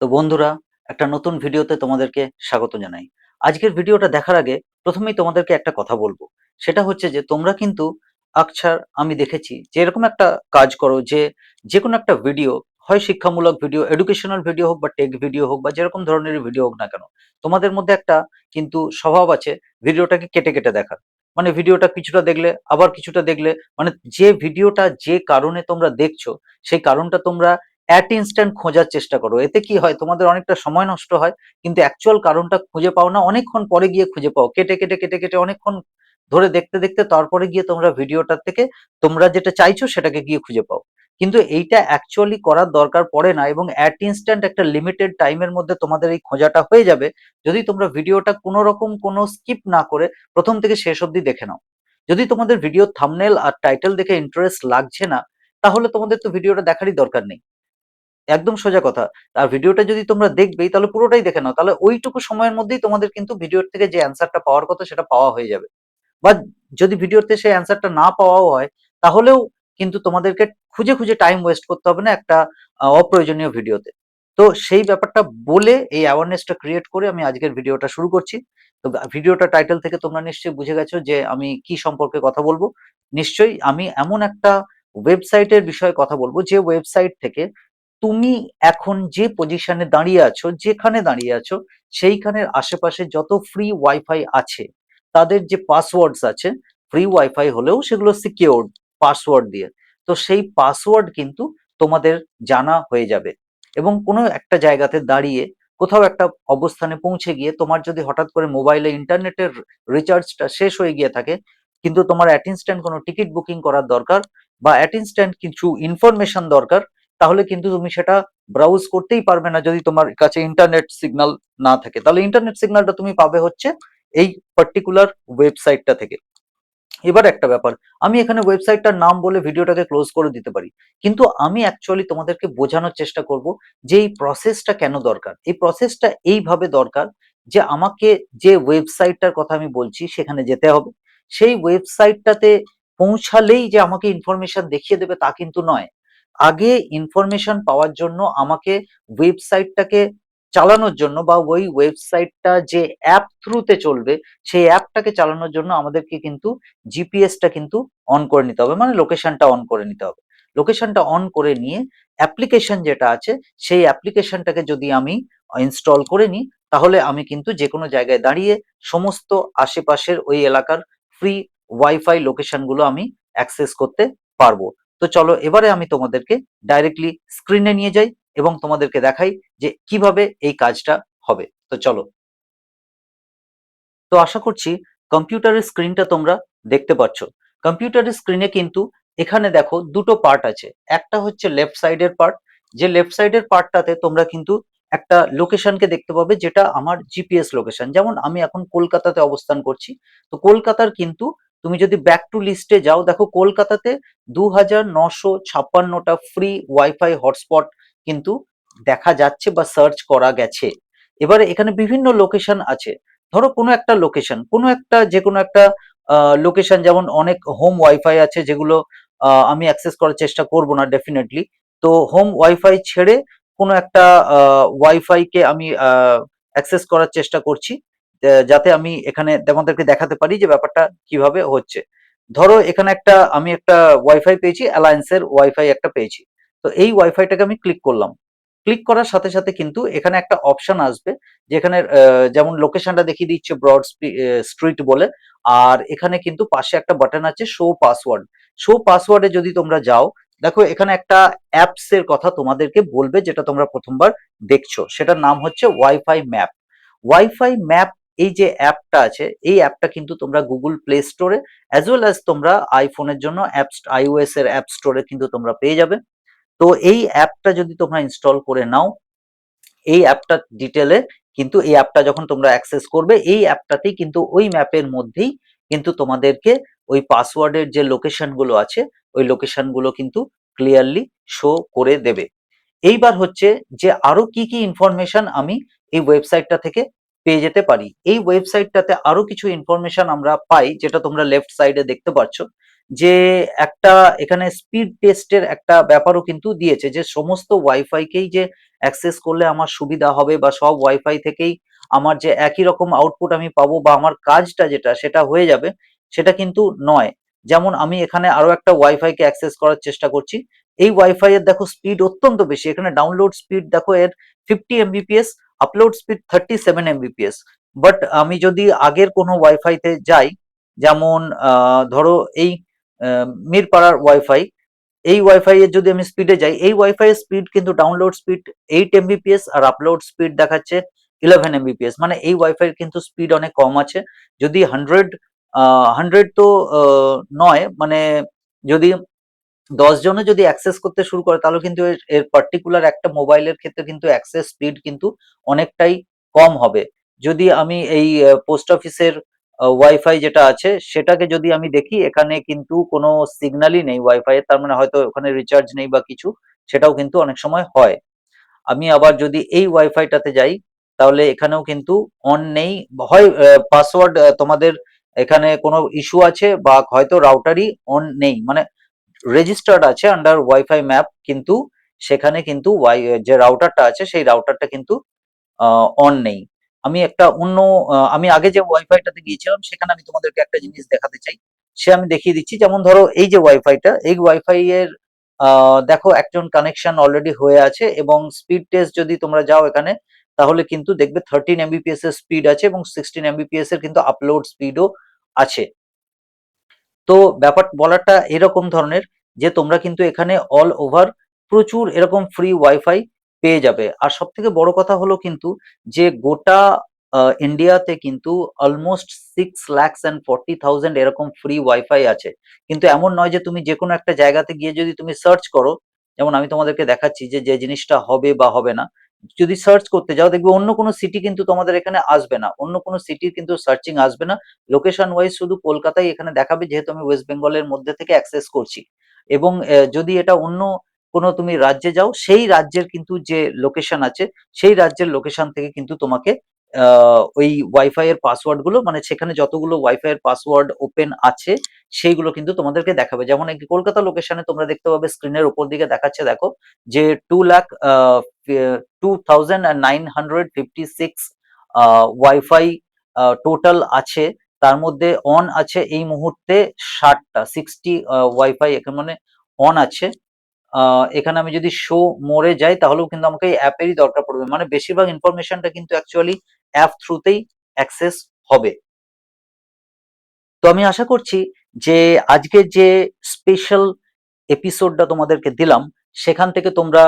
তো বন্ধুরা, একটা নতুন ভিডিওতে তোমাদেরকে স্বাগত জানাই। আজকের ভিডিওটা দেখার আগে প্রথমেই তোমাদেরকে একটা কথা বলব। সেটা হচ্ছে যে, তোমরা কিন্তু আকছার আমি দেখেছি যে, এরকম একটা কাজ করো যে যে কোনো একটা ভিডিও, হয় শিক্ষামূলক ভিডিও এডুকেশনাল ভিডিও হোক বা টেক ভিডিও হোক বা যেরকম ধরনের ভিডিও হোক না কেন, তোমাদের মধ্যে একটা কিন্তু স্বভাব আছে ভিডিওটাকে কেটে কেটে দেখার। মানে ভিডিওটা কিছুটা দেখলে, আবার কিছুটা দেখলে মানে যে ভিডিওটা যে কারণে তোমরা দেখছ, সেই কারণটা তোমরা অ্যাট ইনস্ট্যান্ট খোঁজার চেষ্টা করো। এতে কি হয়? তোমাদের অনেকটা সময় নষ্ট হয়, কিন্তু অ্যাকচুয়াল কারণটা খুঁজে পাও না। অনেকক্ষণ পরে গিয়ে খুঁজে পাও। কেটে কেটে কেটে কেটে অনেকক্ষণ ধরে দেখতে দেখতে তারপরে গিয়ে তোমরা ভিডিওটার থেকে তোমরা যেটা চাইছো সেটাকে গিয়ে খুঁজে পাও। কিন্তু এইটা অ্যাকচুয়ালি করার দরকার পড়ে না এবং অ্যাট ইনস্ট্যান্ট একটা লিমিটেড টাইমের মধ্যে তোমাদের এই খোঁজাটা হয়ে যাবে। যদি তোমরা ভিডিওটা কোনো রকম কোনো স্কিপ না করে, প্রথম থেকে শেষ অবধি দেখে নাও। যদি তোমাদের ভিডিও থামনেল আর টাইটেল দেখে ইন্টারেস্ট লাগছে না, তাহলে তোমাদের তো ভিডিওটা দেখারই দরকার নেই। একদম সোজা কথা। আর ভিডিওটা যদি তোমরা দেখবেই তাহলে পুরোটাই দেখে নাও। তাহলে ওইটুকু সময়ের মধ্যেই তোমাদের কিন্তু ভিডিওর থেকে যে অ্যান্সারটা পাওয়ার কথা সেটা পাওয়া হয়ে যাবে। বা যদি ভিডিওতে সেই অ্যান্সারটা না পাওয়াও হয়, তাহলেও কিন্তু তোমাদেরকে খুঁজে খুঁজে টাইম ওয়েস্ট করতে হবে না একটা অপ্রয়োজনীয় ভিডিওতে। তো সেই ব্যাপারটা বলে এই অ্যাওয়ারনেসটা ক্রিয়েট করে আমি আজকের ভিডিওটা শুরু করছি। তো ভিডিওটা টাইটেল থেকে তোমরা নিশ্চয়ই বুঝে গেছো যে আমি কি সম্পর্কে কথা বলব। নিশ্চয়ই আমি এমন একটা ওয়েবসাইটের বিষয়ে কথা বলব যে ওয়েবসাইট থেকে তুমি এখন যে পজিশনে দাঁড়িয়ে আছো, যেখানে দাঁড়িয়ে আছো, সেইখানের আশেপাশে যত ফ্রি ওয়াইফাই আছে, তাদের যে পাসওয়ার্ডস আছে ফ্রি ওয়াইফাই হলেও সেগুলো সিকিউরড পাসওয়ার্ড দিয়ে। তো সেই পাসওয়ার্ড কিন্তু তোমাদের জানা হয়ে যাবে। এবং কোনো একটা জায়গাতে দাঁড়িয়ে, কোথাও একটা অবস্থানে পৌঁছে গিয়ে তোমার যদি হঠাৎ করে মোবাইলে ইন্টারনেটের রিচার্জটা শেষ হয়ে গিয়ে থাকে, কিন্তু তোমার অ্যাট ইনস্ট্যান্ট কোনো টিকিট বুকিং করার দরকার বা অ্যাট ইনস্ট্যান্ট কিছু ইনফরমেশন দরকার তাহলে কিন্তু তুমি সেটা ব্রাউজ করতেই পারবে না যদি তোমার কাছে ইন্টারনেট সিগন্যাল না থাকে। তাহলে ইন্টারনেট সিগন্যালটা তুমি পাবে হচ্ছে এই পার্টিকুলার ওয়েবসাইটটা থেকে। এবার একটা ব্যাপার, আমি এখানে ওয়েবসাইটটার নাম বলে ভিডিওটাকে ক্লোজ করে দিতে পারি, কিন্তু আমি অ্যাকচুয়ালি তোমাদেরকে বোঝানোর চেষ্টা করব যে এই প্রসেসটা কেন দরকার। এই প্রসেসটা এইভাবে দরকার যে আমাকে যে ওয়েবসাইটটার কথা আমি বলছি সেখানে যেতে হবে। সেই ওয়েবসাইটটাতে পৌঁছালেই যে আমাকে ইনফরমেশন দেখিয়ে দেবে তা কিন্তু নয়। আগে ইনফরমেশন পাওয়ার জন্য আমাকে ওয়েবসাইটটাকে চালানোর জন্য বা ওই ওয়েবসাইটটা যে অ্যাপ থ্রুতে চলবে, সেই অ্যাপটাকে চালানোর জন্য আমাদেরকে কিন্তু জিপিএসটা কিন্তু অন করে নিতে হবে। মানে লোকেশনটা অন করে নিতে হবে। লোকেশনটা অন করে নিয়ে অ্যাপ্লিকেশন যেটা আছে, সেই অ্যাপ্লিকেশনটাকে যদি আমি ইনস্টল করে নিই, তাহলে আমি কিন্তু যে কোনো জায়গায় দাঁড়িয়ে সমস্ত আশেপাশের ওই এলাকার ফ্রি ওয়াইফাই লোকেশনগুলো আমি অ্যাক্সেস করতে পারব। তো চলো এবারে আমি তোমাদেরকে ডাইরেক্টলি স্ক্রিনে নিয়ে যাই এবং তোমাদেরকে দেখাই যে কীভাবে এই কাজটা হবে। তো চলো। তো আশা করছি কম্পিউটারের স্ক্রিনটা তোমরা দেখতে পাচ্ছ কম্পিউটারের স্ক্রিনে কিন্তু এখানে দেখো দুটো পার্ট আছে। একটা হচ্ছে লেফট সাইডের পার্ট যে লেফট সাইডের পার্টটাতে তোমরা কিন্তু একটা লোকেশনকে দেখতে পাবে যেটা আমার জিপিএস লোকেশন যেমন আমি এখন কলকাতাতে অবস্থান করছি। তো কলকাতার কিন্তু তুমি যদি ব্যাক টু লিস্টে যাও, দেখো কলকাতাতে দু হাজার নশো ছাপ্পান্নটা ফ্রি ওয়াইফাই হটস্পট কিন্তু দেখা যাচ্ছে বা সার্চ করা গেছে। এবারে এখানে বিভিন্ন লোকেশন আছে। ধরো কোনো একটা লোকেশন কোনো একটা যে কোনো একটা লোকেশন যেমন অনেক হোম ওয়াইফাই আছে যেগুলো আমি অ্যাক্সেস করার চেষ্টা করব না ডেফিনেটলি তো হোম ওয়াইফাই ছেড়ে কোনো একটা ওয়াইফাই কে আমি অ্যাক্সেস করার চেষ্টা করছি। যাতে আমি এখানে তোমাদেরকে দেখাতে পারি যে ব্যাপারটা কীভাবে হচ্ছে। ধরো, এখানে একটা, আমি একটা ওয়াইফাই পেয়েছি অ্যালায়েন্সের ওয়াইফাই একটা পেয়েছি। তো এই ওয়াইফাইটাকে আমি ক্লিক করলাম। ক্লিক করার সাথে সাথে কিন্তু এখানে একটা অপশন আসবে, যেখানে যেমন লোকেশনটা দেখিয়ে দিচ্ছে ব্রড স্ট্রিট বলে, আর এখানে কিন্তু পাশে একটা বাটন আছে শো পাসওয়ার্ড শো পাসওয়ার্ডে যদি তোমরা যাও, দেখো এখানে একটা অ্যাপস এর কথা তোমাদেরকে বলবে, যেটা তোমরা প্রথমবার দেখছ। সেটার নাম হচ্ছে ওয়াইফাই ম্যাপ ওয়াইফাই ম্যাপ এই যে অ্যাপটা আছে, এই অ্যাপটা কিন্তু তোমরা গুগল প্লে স্টোরে অ্যাজ ওয়েল অ্যাজ তোমরা আইফোনের জন্য অ্যাপ আইওএস এর অ্যাপ স্টোরে কিন্তু তোমরা পেয়ে যাবে। তো এই অ্যাপটা যদি তোমরা ইনস্টল করে নাও, এই অ্যাপটা ডিটেলে কিন্তু এই অ্যাপটা যখন তোমরা অ্যাক্সেস করবে, এই অ্যাপটাতেই কিন্তু ওই ম্যাপের মধ্যেই কিন্তু তোমাদেরকে ওই পাসওয়ার্ডের যে লোকেশনগুলো আছে, ওই লোকেশনগুলো কিন্তু ক্লিয়ারলি শো করে দেবে। এইবার হচ্ছে যে আরও কি কি ইনফরমেশন আমি এই ওয়েবসাইটটা থেকে পেয়ে যেতে পারি। এই ওয়েবসাইটটাতে আরও কিছু ইনফরমেশন আমরা পাই, যেটা তোমরা লেফট সাইডে দেখতে পাচ্ছ যে একটা এখানে স্পিড টেস্টের একটা ব্যাপারও কিন্তু দিয়েছে, যে সমস্ত ওয়াইফাইকেই যে অ্যাক্সেস করলে আমার সুবিধা হবে বা সব ওয়াইফাই থেকেই আমার যে একই রকম আউটপুট আমি পাবো বা আমার কাজটা যেটা, সেটা হয়ে যাবে, সেটা কিন্তু নয়। যেমন আমি এখানে আরও একটা ওয়াইফাইকে অ্যাক্সেস করার চেষ্টা করছি। এই ওয়াইফাই এর দেখো স্পিড অত্যন্ত বেশি, এখানে ডাউনলোড স্পিড দেখো এর fifty Mbps upload speed thirty seven Mbps but আমি যদি আগের কোনো ওয়াইফাইতে যাই, যেমন ধরো এই মিরপাড়ার ওয়াইফাই এই ওয়াইফাই এর যদি আমি স্পিডে যাই, এই ওয়াইফাই এর স্পিড কিন্তু ডাউনলোড স্পিড এইট এমবিপিএস আর আপলোড স্পিড দেখাচ্ছে ইলেভেন এমবিপিএস মানে এই ওয়াইফাই কিন্তু স্পিড অনেক কম আছে। যদি হান্ড্রেড হান্ড্রেড তো নয় মানে যদি দশ জনে যদি অ্যাক্সেস করতে শুরু করে, তাহলে কিন্তু এর- পার্টিকুলার একটা মোবাইলের ক্ষেত্রে কিন্তু অ্যাক্সেস স্পিড কিন্তু অনেকটাই কম হবে। যদি আমি এই পোস্ট অফিসের ওয়াইফাই যেটা আছে, সেটাকে যদি আমি দেখি, এখানে কিন্তু কোনো সিগন্যালই নেই ওয়াইফাই এর, তার মানে হয়তো ওখানে রিচার্জ নেই বা কিছু, সেটাও কিন্তু অনেক সময় হয়। আমি আবার যদি এই ওয়াইফাইটাতে যাই, তাহলে এখানেও কিন্তু অন নেই। হয় পাসওয়ার্ড তোমাদের এখানে কোনো ইস্যু আছে বা হয়তো রাউটারই অন নেই। মানে রেজিস্টার্ড আছে আন্ডার ওয়াইফাই ম্যাপ কিন্তু সেখানে কিন্তু ওয়াই যে রাউটারটা আছে, সেই রাউটারটা কিন্তু অন নেই। আমি একটা অন্য আমি আগে যে ওয়াইফাইটাতে গিয়েছিলাম, সেখানে আমি তোমাদেরকে একটা জিনিস দেখাতে চাই। সে আমি দেখিয়ে দিচ্ছি। যেমন ধরো, এই যে ওয়াইফাইটা এই ওয়াইফাই এর দেখো, একজন কানেকশন অলরেডি হয়ে আছে এবং স্পিড টেস্ট যদি তোমরা যাও এখানে, তাহলে কিন্তু দেখবে থার্টিন এমবিপিএস এর স্পিড আছে এবং সিক্সটিন এমবিপিএস এর কিন্তু আপলোড স্পিডও আছে। তো ব্যাপার বলাটা এরকম ধরনের যে তোমরা কিন্তু এখানে অল ওভার প্রচুর এরকম ফ্রি ওয়াইফাই পেয়ে যাবে। আর সব থেকে বড় কথা হলো কিন্তু যে গোটা ইন্ডিয়াতে কিন্তু almost six lakhs and forty thousand এরকম ফ্রি ওয়াইফাই আছে। কিন্তু এমন নয় যে তুমি যে কোনো একটা জায়গাতে গিয়ে যদি তুমি সার্চ করো, যেমন আমি তোমাদেরকে দেখাচ্ছি যে যে জিনিসটা হবে বা হবে না যদি সার্চ করতে যাও, দেখবে অন্য কোনো সিটি কিন্তু তোমাদের এখানে আসবে না। অন্য কোনো সিটির কিন্তু সার্চিং আসবে না। লোকেশন ওয়াইজ শুধু কলকাতায় এখানে দেখাবে, যেহেতু আমি ওয়েস্ট বেঙ্গলের মধ্যে থেকে অ্যাক্সেস করছি। এবং যদি এটা অন্য কোনো তুমি রাজ্যে যাও, সেই রাজ্যের কিন্তু যে লোকেশন আছে, সেই রাজ্যের লোকেশন থেকে কিন্তু তোমাকে ওই ওয়াইফাই এর পাসওয়ার্ডগুলো মানে সেখানে যতগুলো ওয়াইফাই এর পাসওয়ার্ড ওপেন আছে, সেইগুলো কিন্তু তোমাদেরকে দেখাবে। যেমন এই কলকাতা লোকেশনে তোমরা দেখতে পাবে স্ক্রিনের উপর দিকে দেখাচ্ছে, দেখো, যে two lakh two thousand nine hundred fifty six wifi total আছে। তার মধ্যে অন আছে এই মুহূর্তে ষাটটা সিক্সটি ওয়াইফাই এখানে মানে অন আছে। এখানে আমি যদি শো মোরে যাই, তাহলেও কিন্তু আমাকে এই অ্যাপেরই দরকার পড়বে। মানে বেশিরভাগ ইনফরমেশনটা কিন্তু অ্যাকচুয়ালি অ্যাপ থ্রুতেই অ্যাক্সেস হবে। তো আমি আশা করছি যে আজকে যে স্পেশাল এপিসোডটা তোমাদেরকে দিলাম, সেখান থেকে তোমরা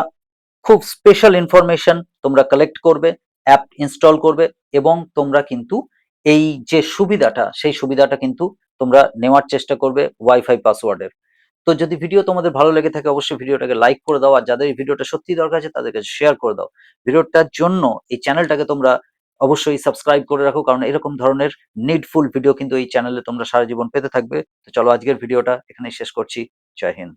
খুব স্পেশাল ইনফরমেশন তোমরা কালেক্ট করবে অ্যাপ ইনস্টল করবে এবং তোমরা কিন্তু এই যে সুবিধাটা, সেই সুবিধাটা কিন্তু তোমরা নেওয়ার চেষ্টা করবে ওয়াইফাই পাসওয়ার্ডের তো যদি ভিডিও তোমাদের ভালো লেগে থাকে, অবশ্যই ভিডিওটাকে লাইক করে দাও, আর যাদের এই ভিডিওটা সত্যি দরকার আছে তাদেরকে শেয়ার করে দাও। ভিডিওটার জন্য এই চ্যানেলটাকে তোমরা অবশ্যই সাবস্ক্রাইব করে রাখো, কারণ এরকম ধরনের নিডফুল ভিডিও কিন্তু এই চ্যানেলে তোমরা সারা জীবন পেতে থাকবে। তো চলো আজকের ভিডিওটা এখানে শেষ করছি। জয় হিন্দ।